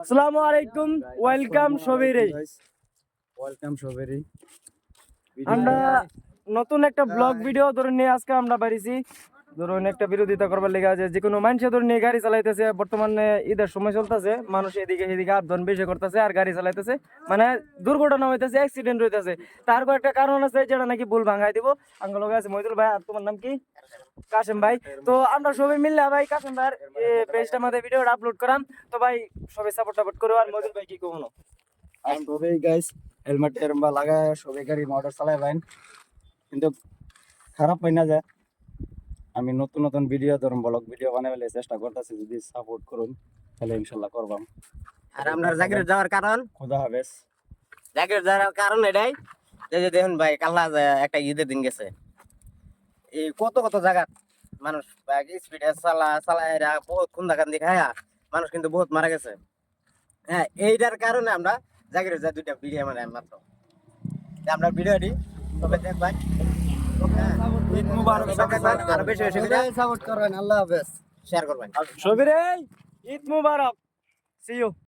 আসসালামু আলাইকুম welcome সবিরে welcome সবেরি আমরা নতুন একটা ব্লগ ভিডিও ধরে নিয়ে আজকে আমরা বাড়িছি ধরুন একটা বিরোধিতা করবার লেগে আছে যে কোনো মানুষে ধরুন গাড়ি চালাইতেছে, বর্তমানে ঈদের সময় চলতেছে, মানুষ এদিকে এদিকে আবদন বেশি করতেছে আর গাড়ি চালাইতেছে মানে দুর্ঘটনা হইতেছে অ্যাক্সিডেন্ট হইতেছে। তার একটা কারণ আছে যেটা নাকি ভুল ভাঙাই দিব। আঙ্গল আছে মহিদুল ভাই, আর তোমার নাম কি? কাশেম ভাই। তো আমরা সবাই মিললে ভাই, কাশেম ভাই পেজটা আমাদের ভিডিওটা আপলোড করাম তো ভাই, সবাই সাপোর্ট টাপোর্ট করো, আর মহিদুল ভাই কি কখনো? আমি সবাই গাইস হেলমেট এরম্বা লাগায় সবাই গাড়ি মোটর চালাই ভাই কিন্তু খারাপ পাই না যায়। আমি নতুন নতুন ভিডিও ধরুন ব্লগ ভিডিও বানাইলে চেষ্টা করতেছি যদি সাপোর্ট করুন তাহলে ইনশাল্লাহ করবাম। আর আপনার জাগির যাওয়ার কারণ? খুদা হাফেজ। জাগির যাওয়ার কারণ এটাই যে যে দেখুন ভাই কাল্লা একটা ঈদের দিন গেছে। এই কত কত জায়গা মানুষ স্পিডে চালা চালায় বহুত খুন্দা কান্দি খায়া মানুষ কিন্তু বহুত মারা গেছে। হ্যাঁ এইটার কারণে আমরা জাগির যা দুইটা ভিডিও মানে মাত্র। আমরা ভিডিওটি তবে দেখবেন ঈদ মুবারক বেশি বেশি সাপোর্ট করবেন আল্লাহ হাফেজ। শেয়ার করবেন। সবিরে ঈদ মুবারক। See you